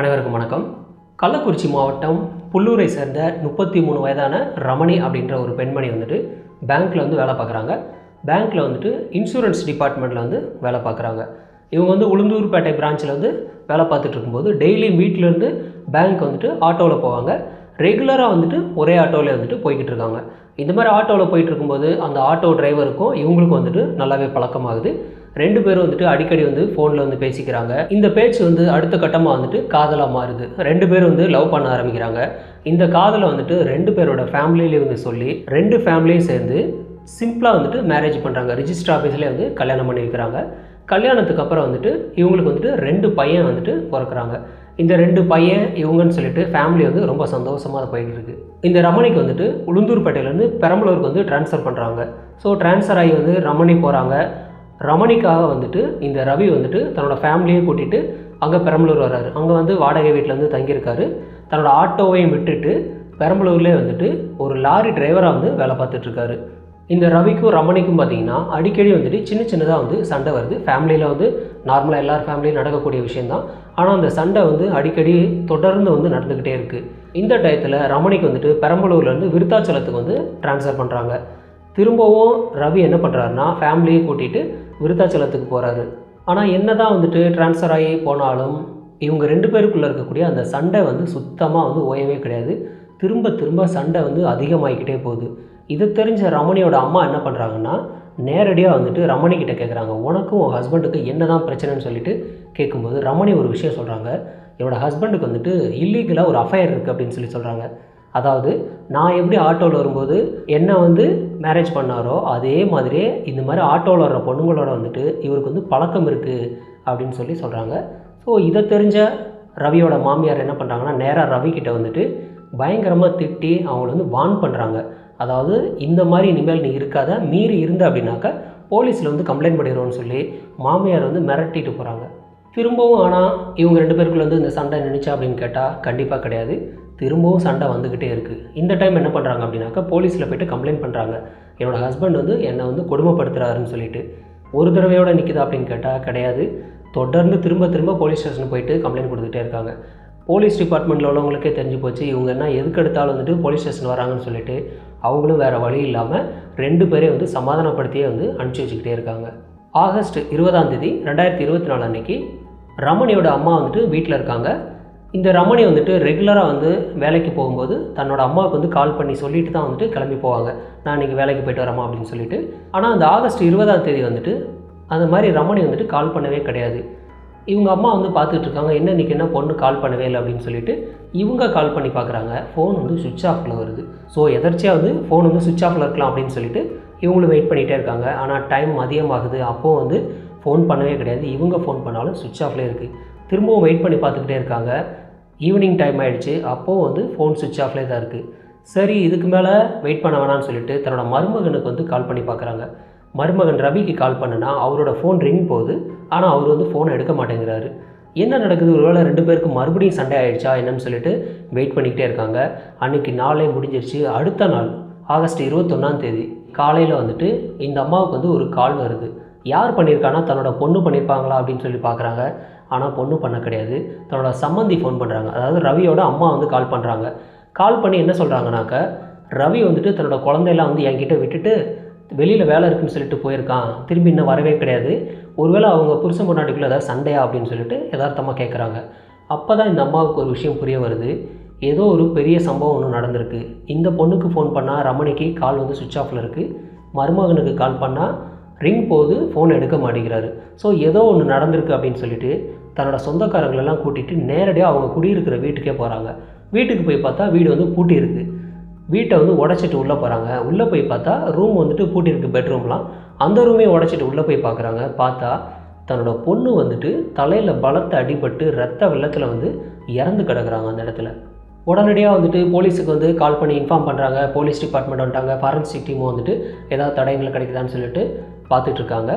அனைவருக்கும் வணக்கம். கள்ளக்குறிச்சி மாவட்டம் புல்லூரை சேர்ந்த முப்பத்தி மூணு வயதான ரமணி அப்படின்ற ஒரு பெண்மணி வந்துட்டு பேங்க்கில் வந்து வேலை பார்க்குறாங்க. பேங்க்கில் வந்துட்டு இன்சூரன்ஸ் டிபார்ட்மெண்ட்டில் வந்து வேலை பார்க்குறாங்க. இவங்க வந்து உளுந்தூர்பேட்டை பிரான்ச்சில் வந்து வேலை பார்த்துட்டு இருக்கும்போது டெய்லி வீட்டிலேருந்து பேங்க் வந்துட்டு ஆட்டோவில் போவாங்க. ரெகுலராக வந்துட்டு ஒரே ஆட்டோவில் வந்துட்டு போய்கிட்டு இருக்காங்க. இந்த மாதிரி ஆட்டோவில் போயிட்டு இருக்கும்போது அந்த ஆட்டோ டிரைவருக்கும் இவங்களுக்கும் வந்துட்டு நல்லாவே பழக்கமாகுது. ரெண்டு பேரும் வந்துட்டு அடிக்கடி வந்து ஃபோனில் வந்து பேசிக்கிறாங்க. இந்த பேச்சு வந்து அடுத்த கட்டமாக வந்துட்டு காதலாக மாறுது. ரெண்டு பேரும் வந்து லவ் பண்ண ஆரம்பிக்கிறாங்க. இந்த காதலை வந்துட்டு ரெண்டு பேரோட ஃபேமிலியிலே வந்து சொல்லி ரெண்டு ஃபேமிலியும் சேர்ந்து சிம்பிளாக வந்துட்டு மேரேஜ் பண்ணுறாங்க ரிஜிஸ்டர் ஆஃபீஸ்லேயே வந்து கல்யாணம் பண்ணி வைக்கிறாங்க கல்யாணத்துக்கு அப்புறம் வந்துட்டு இவங்களுக்கு வந்துட்டு ரெண்டு பையன் வந்துட்டு பிறக்கிறாங்க. இந்த ரெண்டு பையன் இவங்கன்னு சொல்லிட்டு ஃபேமிலி வந்து ரொம்ப சந்தோஷமாக போயிட்டு இருக்கு இந்த ரமணிக்கு வந்துட்டு உளுந்தூர்பேட்டையிலேருந்து பெரம்பலூருக்கு வந்து ட்ரான்ஸ்ஃபர் பண்ணுறாங்க ஸோ ட்ரான்ஸ்ஃபர் ஆகி வந்து ரமணி போகிறாங்க ரமணிக்காக வந்துட்டு இந்த ரவி வந்துட்டு தன்னோட ஃபேமிலியை கூட்டிகிட்டு அங்கே பெரம்பலூர் வர்றாரு. அங்கே வந்து வாடகை வீட்டில் வந்து தங்கியிருக்காரு. தன்னோட ஆட்டோவையும் விட்டுட்டு பெரம்பலூர்லேயே வந்துட்டு ஒரு லாரி டிரைவராக வந்து வேலை பார்த்துட்ருக்காரு இந்த ரவிக்கும் ரமணிக்கும் பார்த்தீங்கன்னா அடிக்கடி வந்துட்டு சின்ன சின்னதாக வந்து சண்டை வருது. ஃபேமிலியில் வந்து நார்மலாக எல்லார் ஃபேமிலியும் நடக்கக்கூடிய விஷயந்தான் ஆனால் அந்த சண்டை வந்து அடிக்கடி தொடர்ந்து வந்து நடந்துக்கிட்டே இருக்குது இந்த டயத்தில் ரமணிக்கு வந்துட்டு பெரம்பலூர்லேருந்து விருத்தாச்சலத்துக்கு வந்து ட்ரான்ஸ்ஃபர் பண்ணுறாங்க திரும்பவும் ரவி என்ன பண்ணுறாருன்னா ஃபேமிலியை கூட்டிகிட்டு விருத்தாச்சலத்துக்கு போகிறாரு ஆனால் என்ன தான் வந்துட்டு ட்ரான்ஸ்ஃபர் ஆகி போனாலும் இவங்க ரெண்டு பேருக்குள்ளே இருக்கக்கூடிய அந்த சண்டை வந்து சுத்தமாக வந்து ஓயவே கிடையாது. திரும்ப திரும்ப சண்டை வந்து அதிகமாகிக்கிட்டே போகுது. இது தெரிஞ்ச ரமணியோட அம்மா என்ன பண்ணுறாங்கன்னா நேரடியாக வந்துட்டு ரமணி கிட்ட கேட்குறாங்க உனக்கும் உன் ஹஸ்பண்டுக்கு என்ன தான் பிரச்சனைன்னு சொல்லிட்டு கேட்கும்போது ரமணி ஒரு விஷயம் சொல்கிறாங்க என்னோடய ஹஸ்பண்டுக்கு வந்துட்டு இல்லீகலாக ஒரு அஃபயர் இருக்குது அப்படின்னு சொல்லி சொல்கிறாங்க அதாவது நான் எப்படி ஆட்டோவில் வரும்போது என்ன வந்து மேரேஜ் பண்ணாரோ அதே மாதிரியே இந்த மாதிரி ஆட்டோவில் வர்ற பொண்ணுங்களோட வந்துட்டு இவருக்கு வந்து பழக்கம் இருக்குது அப்படின்னு சொல்லி சொல்கிறாங்க ஸோ இதை தெரிஞ்ச ரவியோட மாமியார் என்ன பண்ணுறாங்கன்னா நேராக ரவி வந்துட்டு பயங்கரமாக திட்டி அவங்கள வந்து வார்ன் பண்ணுறாங்க அதாவது இந்த மாதிரி இனிமேல் நீ இருக்காத மீறி இருந்த அப்படின்னாக்கா போலீஸில் வந்து கம்ப்ளைண்ட் பண்ணிடுவோம்னு சொல்லி மாமியார் வந்து மிரட்டிட்டு போகிறாங்க திரும்பவும் ஆனால் இவங்க ரெண்டு பேருக்குள்ள வந்து இந்த சண்டை நினைச்சா அப்படின்னு கேட்டால் கண்டிப்பாக கிடையாது. திரும்பவும் சண்டை வந்துக்கிட்டே இருக்குது இந்த டைம் என்ன பண்ணுறாங்க அப்படின்னாக்கா போலீஸில் போயிட்டு கம்ப்ளைண்ட் பண்ணுறாங்க என்னோடய ஹஸ்பண்ட் வந்து என்னை வந்து கொடுமைப்படுத்துகிறாருன்னு சொல்லிட்டு. ஒரு தடவையோட நிற்குதா அப்படின்னு கேட்டால் கிடையாது. தொடர்ந்து திரும்ப திரும்ப போலீஸ் ஸ்டேஷன் போயிட்டு கம்ப்ளைண்ட் கொடுத்துட்டே இருக்காங்க. போலீஸ் டிபார்ட்மெண்ட்டில் உள்ளவங்களுக்கே தெரிஞ்சு போச்சு இவங்க என்ன எதுக்கு எடுத்தாலும் வந்துட்டு போலீஸ் ஸ்டேஷன் வராங்கன்னு சொல்லிட்டு அவங்களும் வேறு வழி இல்லாமல் ரெண்டு பேரையும் வந்து சமாதானப்படுத்தியே வந்து அனுப்பிச்சி வச்சுக்கிட்டே இருக்காங்க. ஆகஸ்ட் இருபதாம் தேதி ரெண்டாயிரத்தி இருபத்தி நாலு அன்னைக்கு ரமணியோட அம்மா வந்துட்டு வீட்டில் இருக்காங்க. இந்த ரமணி வந்துட்டு ரெகுலராக வந்து வேலைக்கு போகும்போது தன்னோட அம்மாவுக்கு வந்து கால் பண்ணி சொல்லிட்டு தான் வந்துட்டு கிளம்பி போவாங்க. நான் இன்றைக்கி வேலைக்கு போயிட்டு வரமா அப்படின்னு சொல்லிட்டு. ஆனால் அந்த ஆகஸ்ட் இருபதாம் தேதி வந்துட்டு அந்த மாதிரி ரமணி வந்துட்டு கால் பண்ணவே கிடையாது. இவங்க அம்மா வந்து பார்த்துட்டு இருக்காங்க என்ன இன்றைக்கி என்ன பொண்ணு கால் பண்ணவே இல்லை? அப்படின்னு சொல்லிட்டு இவங்க கால் பண்ணி பார்க்குறாங்க. ஃபோன் வந்து சுவிட்ச் ஆஃபில் வருது. ஸோ எதர்ச்சியாக வந்து ஃபோன் வந்து சுவிட்ச் ஆஃபில் இருக்கலாம் அப்படின்னு சொல்லிட்டு இவங்களும் வெயிட் பண்ணிகிட்டே இருக்காங்க. ஆனால் டைம் மதியமாகுது. அப்போது வந்து ஃபோன் பண்ணவே கிடையாது. இவங்க ஃபோன் பண்ணாலும் சுவிட்ச் ஆஃப்லேயே இருக்குது திரும்பவும் வெயிட் பண்ணி பார்த்துக்கிட்டே இருக்காங்க. ஈவினிங் டைம் ஆகிடுச்சு அப்போது வந்து ஃபோன் சுவிட்ச் ஆஃப்லேயே தான் இருக்குது சரி இதுக்கு மேலே வெயிட் பண்ண வேணாம்னு சொல்லிட்டு தன்னோட மருமகனுக்கு வந்து கால் பண்ணி பார்க்குறாங்க. மருமகன் ரவிக்கு கால் பண்ணுனா அவரோட ஃபோன் ரிங் போகுது. ஆனால் அவர் வந்து ஃபோனை எடுக்க மாட்டேங்கிறாரு. என்ன நடக்குது? ஒருவேளை ரெண்டு பேருக்கு மறுபடியும் சண்டை ஆகிடுச்சா என்னன்னு சொல்லிட்டு வெயிட் பண்ணிக்கிட்டே இருக்காங்க. அன்றைக்கி நாளே முடிஞ்சிருச்சு. அடுத்த நாள் ஆகஸ்ட் இருபத்தொன்னாம் தேதி காலையில் வந்துட்டு இந்த அம்மாவுக்கு வந்து ஒரு கால் வருது. யார் பண்ணியிருக்கானா தன்னோட பொண்ணு பண்ணியிருப்பாங்களா அப்படின்னு சொல்லி பார்க்குறாங்க. ஆனால் பொண்ணு பண்ண கிடையாது. தன்னோட சம்மந்தி ஃபோன் பண்ணுறாங்க அதாவது ரவியோட அம்மா வந்து கால் பண்ணுறாங்க கால் பண்ணி என்ன சொல்கிறாங்கனாக்க ரவி வந்துட்டு தன்னோட குழந்தையெல்லாம் வந்து என்கிட்ட விட்டுட்டு வெளியில் வேலை இருக்குன்னு சொல்லிட்டு போயிருக்கான். திரும்பி இன்னும் வரவே கிடையாது. ஒருவேளை அவங்க புருஷன் பொண்டாட்டிக்குள்ளே ஏதாவது சண்டையா? அப்படின்னு சொல்லிட்டு யதார்த்தமாக கேட்குறாங்க அப்போ தான் இந்த அம்மாவுக்கு ஒரு விஷயம் புரிய வருது. ஏதோ ஒரு பெரிய சம்பவம் ஒன்று நடந்திருக்கு. இந்த பொண்ணுக்கு ஃபோன் பண்ணால் ரமணிக்கு கால் வந்து சுவிட்ச் ஆஃபில் இருக்குது மருமகனுக்கு கால் பண்ணால் ரிங் போது ஃபோன் எடுக்க மாட்டேங்கிறாரு. ஸோ ஏதோ ஒன்று நடந்திருக்கு அப்படின்னு சொல்லிட்டு தன்னோட சொந்தக்காரங்களெல்லாம் கூட்டிகிட்டு நேரடியாக அவங்க குடியிருக்கிற வீட்டுக்கே போகிறாங்க வீட்டுக்கு போய் பார்த்தா வீடு வந்து பூட்டி இருக்குது வீட்டை வந்து உடச்சிட்டு உள்ளே போகிறாங்க உள்ளே போய் பார்த்தா ரூம் வந்துட்டு பூட்டியிருக்கு பெட்ரூம்லாம் அந்த ரூமே உடச்சிட்டு உள்ளே போய் பார்க்குறாங்க. பார்த்தா தன்னோட பொண்ணு வந்துட்டு தலையில் பலத்தை அடிபட்டு ரத்த வெள்ளத்தில் வந்து இறந்து கிடக்குறாங்க அந்த இடத்துல. உடனடியாக வந்துட்டு போலீஸுக்கு வந்து கால் பண்ணி இன்ஃபார்ம் பண்ணுறாங்க போலீஸ் டிபார்ட்மெண்ட் வந்துட்டாங்க. ஃபாரன்சிக் டீமும் வந்துட்டு ஏதாவது தடயங்கள் கிடைக்குதான்னு சொல்லிட்டு பார்த்துட்ருக்காங்க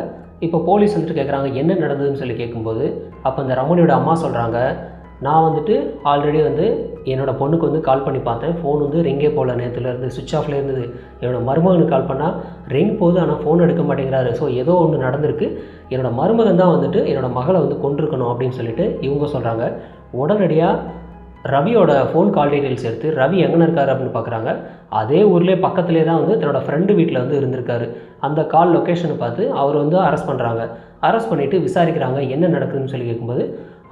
இப்போ போலீஸ் வந்துட்டு கேட்குறாங்க என்ன நடந்ததுன்னு சொல்லி கேட்கும்போது அப்போ இந்த ரமணியோட அம்மா சொல்கிறாங்க நான் வந்துட்டு ஆல்ரெடி வந்து என்னோடய பொண்ணுக்கு வந்து கால் பண்ணி பார்த்தேன். ஃபோன் வந்து ரிங்கே போகல இருந்து சுவிட்ச் ஆஃப்ல இருந்தது. என்னோடய மருமகனுக்கு கால் பண்ணால் ரிங் போகுது ஆனால் ஃபோன் எடுக்க மாட்டேங்கிறாரு. ஸோ ஏதோ ஒன்று நடந்திருக்கு. என்னோடய மருமகன் தான் வந்துட்டு என்னோடய மகளை வந்து கொண்டிருக்கணும் அப்படின்னு சொல்லிட்டு இவங்க சொல்கிறாங்க உடனடியாக ரவியோட ஃபோன் கால் டீட்டெயில்ஸ் எடுத்து ரவி எங்கே இருக்காரு? அப்படின்னு பார்க்குறாங்க அதே ஊர்லேயே பக்கத்துலேயே தான் வந்து தன்னோட ஃப்ரெண்டு வீட்டில் வந்து இருந்திருக்காரு. அந்த கால் லொக்கேஷனை பார்த்து அவர் வந்து அரெஸ்ட் பண்ணுறாங்க அரெஸ்ட் பண்ணிவிட்டு விசாரிக்கிறாங்க என்ன நடக்குதுன்னு சொல்லி கேட்கும்போது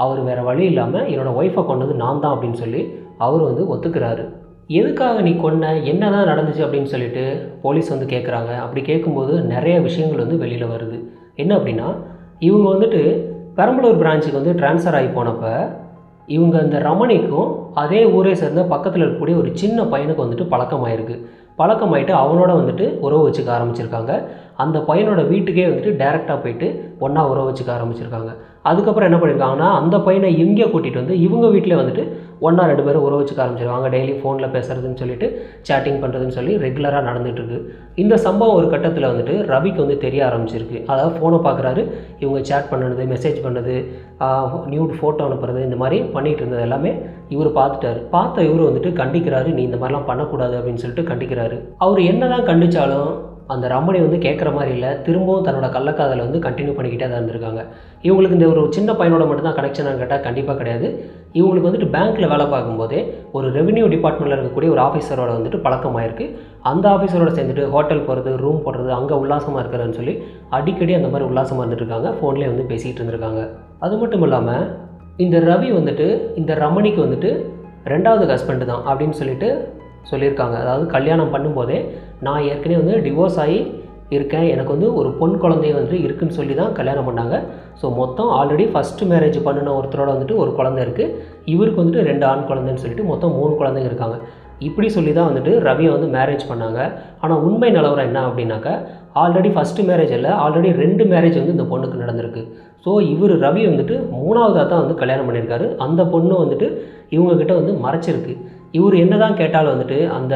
அவர் வேறு வழி இல்லாமல் என்னோடய ஒய்ஃபை கொண்டது நான் தான் அப்படின்னு சொல்லி அவர் வந்து ஒத்துக்கிறாரு. எதுக்காக நீ கொன்ன? என்ன தான் நடந்துச்சு? அப்படின்னு சொல்லிட்டு போலீஸ் வந்து கேட்குறாங்க அப்படி கேட்கும்போது நிறைய விஷயங்கள் வந்து வெளியில் வருது. என்ன அப்படின்னா இவங்க வந்துட்டு பெரம்பலூர் பிரான்ச்சுக்கு வந்து ட்ரான்ஸ்ஃபர் ஆகி போனப்போ இவங்க இந்த ரமணிக்கும் அதே ஊரை சேர்ந்த பக்கத்தில் இருக்கக்கூடிய ஒரு சின்ன பையனுக்கு வந்துட்டு பழக்கமாயிருக்கு. பழக்கமாயிட்டு அவனோட வந்துட்டு உறவு வச்சுக்க ஆரம்பிச்சிருக்காங்க. அந்த பையனோட வீட்டுக்கே வந்துட்டு டேரெக்டாக போயிட்டு ஒன்றா உறவு வச்சுக்க ஆரம்பிச்சிருக்காங்க. அதுக்கப்புறம் என்ன பண்ணியிருக்காங்கன்னா அந்த பையனை இங்கே கூட்டிகிட்டு வந்து இவங்க வீட்டில் வந்துட்டு ஒன்றா ரெண்டு பேரும் உறவு வச்சுக்க ஆரம்பிச்சிருவாங்க. டெய்லி ஃபோனில் பேசுறதுன்னு சொல்லிட்டு சேட்டிங் பண்ணுறதுன்னு சொல்லி ரெகுலராக நடந்துகிட்ருக்கு இந்த சம்பவம் ஒரு கட்டத்தில் வந்துட்டு ரவிக்கு வந்து தெரிய ஆரம்பிச்சிருக்கு. அதாவது ஃபோனை பார்க்குறாரு இவங்க சேட் பண்ணுறது மெசேஜ் பண்ணுறது நியூட் ஃபோட்டோ அனுப்புறது இந்த மாதிரி பண்ணிகிட்டு இருந்தது எல்லாமே இவர் பார்த்துட்டாரு. பார்த்த இவர் வந்துட்டு கண்டிக்கிறாரு நீ இந்த மாதிரிலாம் பண்ணக்கூடாது அப்படின்னு சொல்லிட்டு கண்டிக்கிறாரு. அவர் என்ன தான் கண்டிச்சாலும் அந்த ரமணி வந்து கேட்குற மாதிரி இல்லை. திரும்பவும் தன்னோட கள்ளக்காதலை வந்து கண்டினியூ பண்ணிக்கிட்டே தான் இருந்திருக்காங்க. இவங்களுக்கு இந்த ஒரு சின்ன பையனோட மட்டும்தான் கனெக்ஷன் கேட்டால் கண்டிப்பாக கிடையாது. இவங்களுக்கு வந்துட்டு பேங்க்கில் வேலை பார்க்கும்போதே ஒரு ரெவென்யூ டிபார்ட்மெண்ட்டில் இருக்கக்கூடிய ஒரு ஆஃபீஸரோட வந்துட்டு பழக்கமாயிருக்கு அந்த ஆஃபீஸரோட சேர்ந்துட்டு ஹோட்டல் போகிறது ரூம் போடுறது அங்கே உல்லாசமாக இருக்கிறன்னு சொல்லி அடிக்கடி அந்த மாதிரி உல்லாசமாக இருந்துட்டுருக்காங்க ஃபோன்லேயே வந்து பேசிகிட்டு இருந்திருக்காங்க. அது மட்டும் இல்லாமல் இந்த ரவி வந்துட்டு இந்த ரமணிக்கு வந்துட்டு ரெண்டாவது ஹஸ்பண்டு தான் அப்படின்னு சொல்லிட்டு சொல்லியிருக்காங்க. அதாவது கல்யாணம் பண்ணும்போதே நான் ஏற்கனவே வந்து டிவோர்ஸ் ஆகி இருக்கேன். எனக்கு வந்து ஒரு பொன் குழந்தைய வந்து இருக்குன்னு சொல்லி தான் கல்யாணம் பண்ணாங்க. ஸோ மொத்தம் ஆல்ரெடி ஃபஸ்ட்டு மேரேஜ் பண்ணின ஒருத்தரோட வந்துட்டு ஒரு குழந்தை இருக்குது இவருக்கு வந்துட்டு ரெண்டு ஆண் குழந்தைன்னு சொல்லிட்டு மொத்தம் மூணு குழந்தைங்க இருக்காங்க. இப்படி சொல்லி தான் வந்துட்டு ரவியை வந்து மேரேஜ் பண்ணாங்க. ஆனால் உண்மை நிலவரம் என்ன அப்படின்னாக்கா ஆல்ரெடி ஃபஸ்ட்டு மேரேஜ் இல்லை ஆல்ரெடி ரெண்டு மேரேஜ் வந்து இந்த பொண்ணுக்கு நடந்திருக்கு. ஸோ இவர் ரவி வந்துட்டு மூணாவதாக தான் வந்து கல்யாணம் பண்ணியிருக்காரு. அந்த பொண்ணு வந்துட்டு இவங்கக்கிட்ட வந்து மறைச்சிருக்கு. இவர் என்ன தான் கேட்டாலும் வந்துட்டு அந்த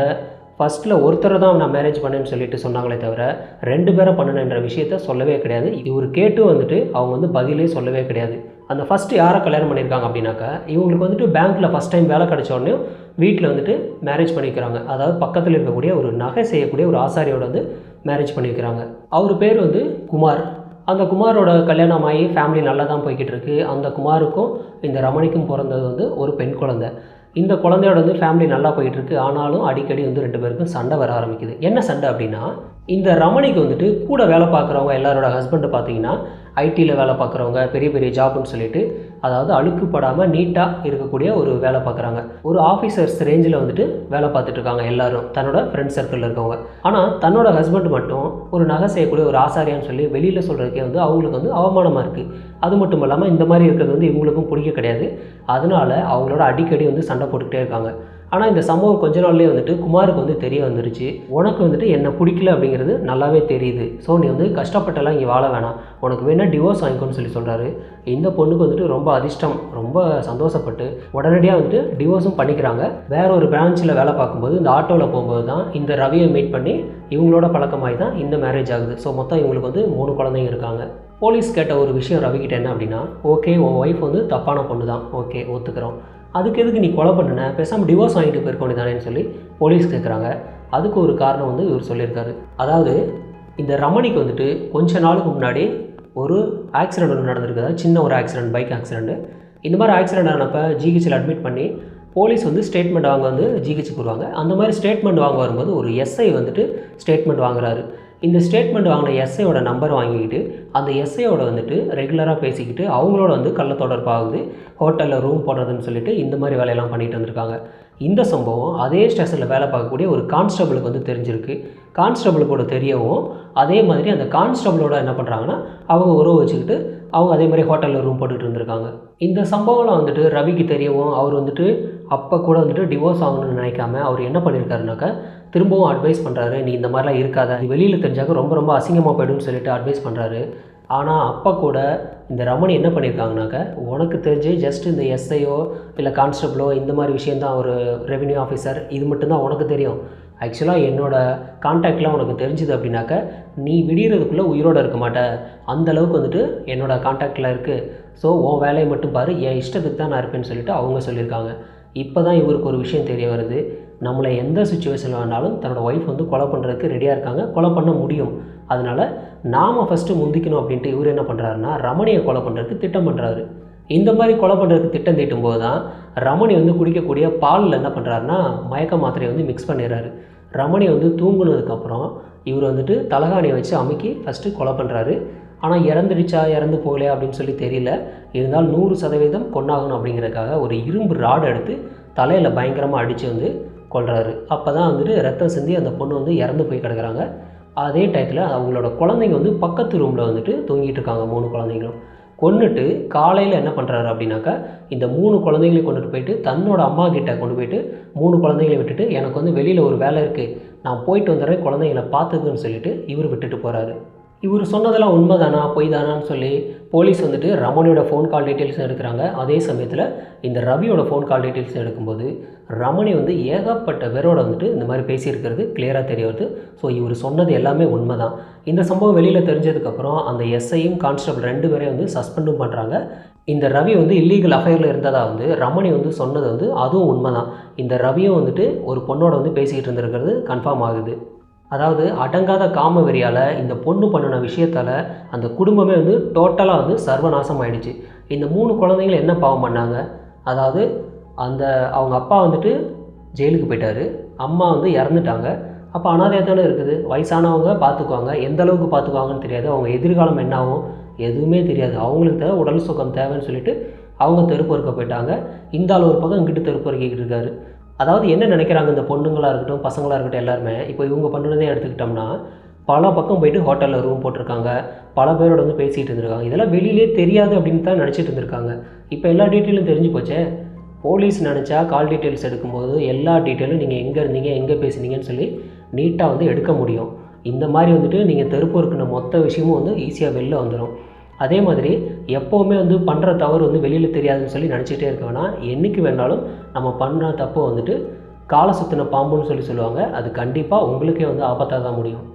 ஃபஸ்ட்டில் ஒருத்தரை தான் நான் மேரேஜ் பண்ணேன்னு சொல்லிட்டு சொன்னாங்களே தவிர ரெண்டு பேரை பண்ணணுன்ற விஷயத்த சொல்லவே கிடையாது. இவர் கேட்டும் வந்துட்டு அவங்க வந்து பதிலே சொல்லவே கிடையாது. அந்த ஃபஸ்ட்டு யாரை கல்யாணம் பண்ணியிருக்காங்க அப்படின்னாக்கா இவங்களுக்கு வந்துட்டு பேங்க்கில் ஃபஸ்ட் டைம் வேலை கிடைச்சோடனே வீட்டில் வந்துட்டு மேரேஜ் பண்ணிக்கிறாங்க. அதாவது பக்கத்தில் இருக்கக்கூடிய ஒரு நகை செய்யக்கூடிய ஒரு ஆசாரியோட வந்து மேரேஜ் பண்ணிக்கிறாங்க. அவர் பேர் வந்து குமார். அந்த குமாரோட கல்யாணம் ஆகி ஃபேமிலி நல்லா தான் போய்கிட்டு இருக்குது அந்த குமாருக்கும் இந்த ரமணிக்கும் பிறந்தது வந்து ஒரு பெண் குழந்தை. இந்த குழந்தையோட வந்து ஃபேமிலி நல்லா போயிட்டுருக்கு. ஆனாலும் அடிக்கடி வந்து ரெண்டு பேருக்கும் சண்டை வர ஆரம்பிக்குது. என்ன சண்டை அப்படின்னா இந்த ரமணிக்கு வந்துட்டு கூட வேலை பார்க்குறவங்க எல்லாரோட ஹஸ்பண்டு பார்த்தீங்கன்னா ஐடியில் வேலை பார்க்குறவங்க பெரிய பெரிய ஜாப்னு சொல்லிட்டு அதாவது அழுக்குப்படாமல் நீட்டாக இருக்கக்கூடிய ஒரு வேலை பார்க்குறாங்க. ஒரு ஆஃபீஸர்ஸ் ரேஞ்சில் வந்துட்டு வேலை பார்த்துட்டு இருக்காங்க எல்லாரும் தன்னோட ஃப்ரெண்ட் சர்க்கிளில் இருக்கவங்க. ஆனால் தன்னோட ஹஸ்பண்ட் மட்டும் ஒரு நகை செய்யக்கூடிய ஒரு ஆசாரியான்னு சொல்லி வெளியில் சொல்கிறதுக்கே வந்து அவங்களுக்கு வந்து அவமானமாக இருக்குது அது மட்டும் இல்லாமல் இந்த மாதிரி இருக்கிறது வந்து இவங்களுக்கும் பிடிக்க கிடையாது. அதனால் அவங்களோட அடிக்கடி வந்து சண்டை போட்டுக்கிட்டே இருக்காங்க. ஆனால் இந்த சம்பவம் கொஞ்ச நாள்லேயே வந்துட்டு குமாருக்கு வந்து தெரிய வந்துருச்சு. உனக்கு வந்துட்டு என்ன பிடிக்கல அப்படிங்கிறது நல்லாவே தெரியுது. ஸோ நீ வந்து கஷ்டப்பட்டெல்லாம் இங்கே வாழ வேணாம். உனக்கு வேணால் டிவோர்ஸ் வாங்கிக்கோன்னு சொல்லி சொல்கிறாரு இந்த பொண்ணுக்கு வந்துட்டு ரொம்ப அதிர்ஷ்டம் ரொம்ப சந்தோஷப்பட்டு உடனடியாக வந்துட்டு டிவோர்ஸும் பண்ணிக்கிறாங்க. வேற ஒரு பிரான்ச்சில் வேலை பார்க்கும்போது இந்த ஆட்டோவில் போகும்போது தான் இந்த ரவியை மீட் பண்ணி இவங்களோட பழக்கமாகி தான் இந்த மேரேஜ் ஆகுது. ஸோ மொத்தம் இவங்களுக்கு வந்து மூணு குழந்தைங்க இருக்காங்க. போலீஸ் கேட்ட ஒரு விஷயம் ரவிக்கிட்ட என்ன அப்படின்னா ஓகே உன் ஒய்ஃப் வந்து தப்பான பொண்ணு தான் ஓகே ஒத்துக்கிறோம். அதுக்கு எதுக்கு நீ கொலை பண்ணின? பேசாமல் டிவோர்ஸ் வாங்கிட்டு போயிருக்க வேண்டியதானேன்னு சொல்லி போலீஸ் கேட்குறாங்க அதுக்கு ஒரு காரணம் வந்து இவர் சொல்லியிருக்காரு. அதாவது இந்த ரமணிக்கு வந்துட்டு கொஞ்ச நாளுக்கு முன்னாடி ஒரு ஆக்சிடென்ட் ஒன்று நடந்திருக்கு. சின்ன ஒரு ஆக்சிடென்ட் பைக் ஆக்சிடென்ட் இந்த மாதிரி ஆக்சிடென்ட் ஆனப்போ ஜிஹெச்சில் அட்மிட் பண்ணி போலீஸ் வந்து ஸ்டேட்மெண்ட் வாங்க வந்து ஜிஹெச்சுக்கு வருவாங்க. அந்த மாதிரி ஸ்டேட்மெண்ட் வாங்க வரும்போது ஒரு எஸ்ஐ வந்துட்டு ஸ்டேட்மெண்ட் வாங்குறாரு. இந்த ஸ்டேட்மெண்ட் வாங்கின எஸ்ஐயோட நம்பர் வாங்கிக்கிட்டு அந்த எஸ்ஐயோட வந்துட்டு ரெகுலராக பேசிக்கிட்டு அவங்களோட வந்து கள்ள தொடர்பாகுது. ஹோட்டலில் ரூம் போடுறதுன்னு சொல்லிட்டு இந்த மாதிரி வேலையெல்லாம் பண்ணிட்டு வந்திருக்காங்க. இந்த சம்பவம் அதே ஸ்டேஷனில் வேலை பார்க்கக்கூடிய ஒரு கான்ஸ்டபிளுக்கு வந்து தெரிஞ்சிருக்கு. கான்ஸ்டபிளுக்கு தெரியவும் அதே மாதிரி அந்த கான்ஸ்டபிளோட என்ன பண்ணுறாங்கன்னா அவங்க உறவு வச்சுக்கிட்டு அவங்க அதே மாதிரி ஹோட்டலில் ரூம் போட்டுட்டு இருந்திருக்காங்க. இந்த சம்பவம்லாம் வந்துட்டு ரவிக்கு தெரியவும் அவர் வந்துட்டு அப்போ கூட வந்துட்டு டிவோர்ஸ் ஆகணும்னு நினைக்காம அவர் என்ன பண்ணியிருக்காருனாக்கா திரும்பவும் அட்வைஸ் பண்ணுறாரு நீ இந்த மாதிரிலாம் இருக்காத. வெளியில் தெரிஞ்சாக்க ரொம்ப ரொம்ப அசிங்கமாக போய்டும்னு சொல்லிட்டு அட்வைஸ் பண்ணுறாரு ஆனால் அப்போ கூட இந்த ரமணி என்ன பண்ணியிருக்காங்கனாக்க உனக்கு தெரிஞ்சு ஜஸ்ட் இந்த எஸ்ஐயோ இல்லை கான்ஸ்டபிளோ இந்த மாதிரி விஷயந்தான் ஒரு ரெவென்யூ ஆஃபீஸர் இது மட்டும்தான் உனக்கு தெரியும். ஆக்சுவலாக என்னோட கான்டாக்ட்லாம் உனக்கு தெரிஞ்சுது அப்படின்னாக்க நீ விடியறதுக்குள்ளே உயிரோடு இருக்க மாட்ட. அந்த அளவுக்கு வந்துட்டு என்னோடய கான்டாக்டில் இருக்குது ஸோ உன் வேலையை மட்டும் பாரு. என் இஷ்டத்துக்கு தான் நான் இருப்பேன்னு சொல்லிட்டு அவங்க சொல்லியிருக்காங்க. இப்போ தான் இவருக்கு ஒரு விஷயம் தெரிய வருது. நம்மளை எந்த சுச்சுவேஷனில் வேணாலும் தன்னோட ஒய்ஃப் வந்து கொலை பண்ணுறதுக்கு ரெடியாக இருக்காங்க. கொலை பண்ண முடியும். அதனால் நாம் ஃபஸ்ட்டு முந்திக்கணும் அப்படின்ட்டு இவர் என்ன பண்ணுறாருன்னா ரமணியை கொலை பண்ணுறதுக்கு திட்டம் பண்ணுறாரு இந்த மாதிரி கொலை பண்ணுறதுக்கு திட்டம் தீட்டும் போது தான் ரமணி வந்து குடிக்கக்கூடிய பாலில் என்ன பண்ணுறாருன்னா மயக்க மாத்திரையை வந்து மிக்ஸ் பண்ணிடுறாரு. ரமணி வந்து தூங்குனதுக்கப்புறம் இவர் வந்துட்டு தலகாணியை வச்சு அமுக்கி ஃபஸ்ட்டு கொலை பண்ணுறாரு ஆனால் இறந்துடுச்சா இறந்து போகலையா அப்படின்னு சொல்லி தெரியல. இருந்தால் நூறு சதவீதம் கொண்டாகணும் அப்படிங்கிறதுக்காக ஒரு இரும்பு ராடு எடுத்து தலையில் பயங்கரமாக அடித்து வந்து கொள்கிறாரு அப்போ தான் வந்துட்டு ரத்தம் சிந்தி அந்த பொண்ணு வந்து இறந்து போய் கிடக்குறாங்க. அதே டயத்தில் அவங்களோட குழந்தைங்க வந்து பக்கத்து ரூமில் வந்துட்டு தூங்கிட்டு இருக்காங்க மூணு குழந்தைங்களும். கொண்டுட்டு காலையில் என்ன பண்ணுறாரு அப்படின்னாக்கா இந்த மூணு குழந்தைங்களையும் கொண்டுட்டு போயிட்டு தன்னோட அம்மா கிட்ட கொண்டு போயிட்டு மூணு குழந்தைங்களை விட்டுட்டு எனக்கு வந்து வெளியில் ஒரு வேலை இருக்குது நான் போயிட்டு வந்துடுறேன் குழந்தைங்கள பார்த்துக்குன்னு சொல்லிட்டு இவர் விட்டுட்டு போகிறாரு இவர் சொன்னதெல்லாம் உண்மைதானா? பொய் தானான்னு சொல்லி போலீஸ் வந்துட்டு ரமணியோட ஃபோன் கால் டீட்டெயில்ஸ் எடுக்கிறாங்க. அதே சமயத்தில் இந்த ரவியோட ஃபோன் கால் டீட்டெயில்ஸ் எடுக்கும்போது ரமணி வந்து ஏகப்பட்ட பேரோட வந்துட்டு இந்த மாதிரி பேசியிருக்கிறது கிளியராக தெரிய வருது. ஸோ இவர் சொன்னது எல்லாமே உண்மை தான் இந்த சம்பவம் வெளியில் தெரிஞ்சதுக்கப்புறம் அந்த எஸ்ஐயும் கான்ஸ்டபிள் ரெண்டு பேரையும் வந்து சஸ்பெண்டும் பண்ணுறாங்க இந்த ரவி வந்து இல்லீகல் அஃபேரில் இருந்ததாக வந்து ரமணி வந்து சொன்னது வந்து அதுவும் உண்மை தான் இந்த ரவியும் வந்துட்டு ஒரு பொண்ணோட வந்து பேசிக்கிட்டு இருந்திருக்கிறது கன்ஃபார்ம் ஆகுது. அதாவது அடங்காத காம வெறியால் இந்த பொண்ணு பண்ணின விஷயத்தால் அந்த குடும்பமே வந்து டோட்டலாக வந்து சர்வநாசம் ஆயிடுச்சு இந்த மூணு குழந்தைங்களும் என்ன பாவம் பண்ணாங்க? அதாவது அந்த அவங்க அப்பா வந்துட்டு ஜெயிலுக்கு போயிட்டாரு. அம்மா வந்து இறந்துட்டாங்க. அப்போ அனாதையாக தானே இருக்குது? வயசானவங்க பார்த்துக்குவாங்க எந்த அளவுக்கு பார்த்துக்குவாங்கன்னு தெரியாது. அவங்க எதிர்காலம் என்ன ஆகும்? எதுவுமே தெரியாது. அவங்களுக்கு தேவை உடல் சுகம் தேவைன்னு சொல்லிட்டு அவங்க தெருப்பொறுக்க போயிட்டாங்க. இந்த ஆள் ஒரு பக்கம் இங்கிட்டு தெருப்பொறுக்கிட்டு இருக்காரு. அதாவது என்ன நினைக்கிறாங்க இந்த பொண்ணுங்களாக இருக்கட்டும் பசங்களாக இருக்கட்டும் எல்லாருமே இப்போ இவங்க பண்ணுறதே எடுத்துக்கிட்டோம்னா பல பக்கம் போயிட்டு ஹோட்டலில் ரூம் போட்டிருக்காங்க பல பேரோட வந்து பேசிகிட்டு இருந்திருக்காங்க. இதெல்லாம் வெளியிலே தெரியாது அப்படின்னு தான் நினச்சிட்டு இருந்திருக்காங்க. இப்போ எல்லா டீட்டெயிலும் தெரிஞ்சு போச்சே? போலீஸ் நினச்சா கால் டீட்டெயில்ஸ் எடுக்கும்போது எல்லா டீட்டெயிலும் நீங்கள் எங்கே இருந்தீங்க எங்கே பேசுனீங்கன்னு சொல்லி நீட்டாக வந்து எடுக்க முடியும். இந்த மாதிரி வந்துட்டு நீங்கள் தெருப்பொறுக்கின மொத்த விஷயமும் வந்து ஈஸியாக வெளில வந்துடும் அதே மாதிரி எப்போவுமே வந்து பண்ணுற தவறு வந்து வெளியில் தெரியாதுன்னு சொல்லி நினச்சிட்டே இருக்க வேணாம். என்றைக்கு வேணாலும் நம்ம பண்ணுற தப்பு வந்துட்டு காலை சுற்றின பாம்புன்னு சொல்லி சொல்லுவாங்க. அது கண்டிப்பாக உங்களுக்கே வந்து ஆபத்தாக தான் முடியும்.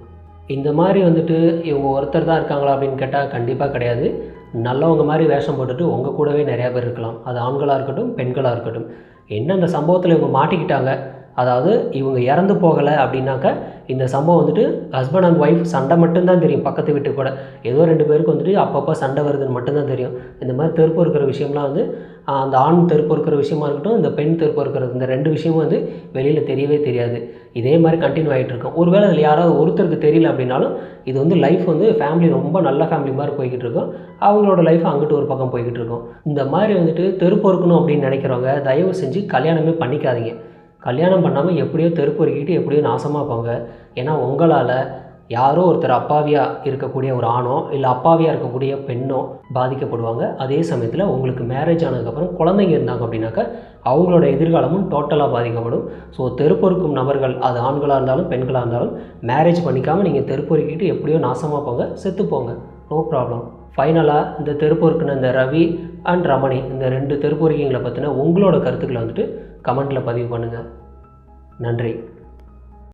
இந்த மாதிரி வந்துட்டு இவங்க ஒருத்தர் தான் இருக்காங்களா அப்படின்னு கேட்டால் கண்டிப்பாக கிடையாது. நல்லவங்க மாதிரி வேஷம் போட்டுட்டு உங்கள் கூடவே நிறையா பேர் இருக்கலாம். அது ஆண்களாக இருக்கட்டும் பெண்களாக இருக்கட்டும். என்ன அந்த சம்பவத்தில் இவங்க மாட்டிக்கிட்டாங்க? அதாவது இவங்க இறந்து போகலை அப்படின்னாக்க இந்த சம்பவம் வந்துட்டு ஹஸ்பண்ட் அண்ட் ஒய்ஃப் சண்டை மட்டும்தான் தெரியும் பக்கத்து வீட்டு கூட. ஏதோ ரெண்டு பேருக்கு வந்துட்டு அப்பப்போ சண்டை வருதுன்னு மட்டும்தான் தெரியும். இந்த மாதிரி தெருப்பு இருக்கிற விஷயம்லாம் வந்து அந்த ஆண் தெருப்பு இருக்கிற விஷயமா இருக்கட்டும் இந்த பெண் தெருப்பு இருக்கிறது இந்த ரெண்டு விஷயமும் வந்து வெளியில் தெரியவே தெரியாது. இதே மாதிரி கண்டினியூ ஆகிட்டு இருக்கும். ஒருவேளை அதில் யாராவது ஒருத்தருக்கு தெரியல அப்படின்னாலும் இது வந்து லைஃப் வந்து ஃபேமிலி ரொம்ப நல்ல ஃபேமிலி மாதிரி போய்கிட்டு இருக்கும். அவங்களோட லைஃப் அங்கிட்டு ஒரு பக்கம் போய்கிட்டு இருக்கும். இந்த மாதிரி வந்துட்டு தெருப்பொறுக்கணும் அப்படின்னு நினைக்கிறவங்க தயவு செஞ்சு கல்யாணமே பண்ணிக்காதீங்க. கல்யாணம் பண்ணாமல் எப்படியோ தெருப்பொருக்கிட்டு எப்படியோ நாசமாக போங்க. ஏன்னா உங்களால் யாரோ ஒருத்தர் அப்பாவியாக இருக்கக்கூடிய ஒரு ஆணோ இல்லை அப்பாவியாக இருக்கக்கூடிய பெண்ணோ பாதிக்கப்படுவாங்க. அதே சமயத்தில் உங்களுக்கு மேரேஜ் ஆனதுக்கப்புறம் குழந்தைங்க இருந்தாங்க அப்படின்னாக்கா அவங்களோட எதிர்காலமும் டோட்டலாக பாதிக்கப்படும். ஸோ தெருப்பொறுக்கும் நபர்கள் அது ஆண்களாக இருந்தாலும் பெண்களாக இருந்தாலும் மேரேஜ் பண்ணிக்காமல் நீங்கள் தெருப்பொறுக்கிட்டு எப்படியோ நாசமாக போங்க செத்து போங்க. நோ ப்ராப்ளம் ஃபைனலாக இந்த தெருப்பொறுக்குன இந்த ரவி அண்ட் ரமணி இந்த ரெண்டு தெருப்பொறுக்கிங்களை பற்றின உங்களோட கருத்துக்களை வந்துட்டு கமெண்ட்டில் பதிவு பண்ணுங்கள் நன்றி.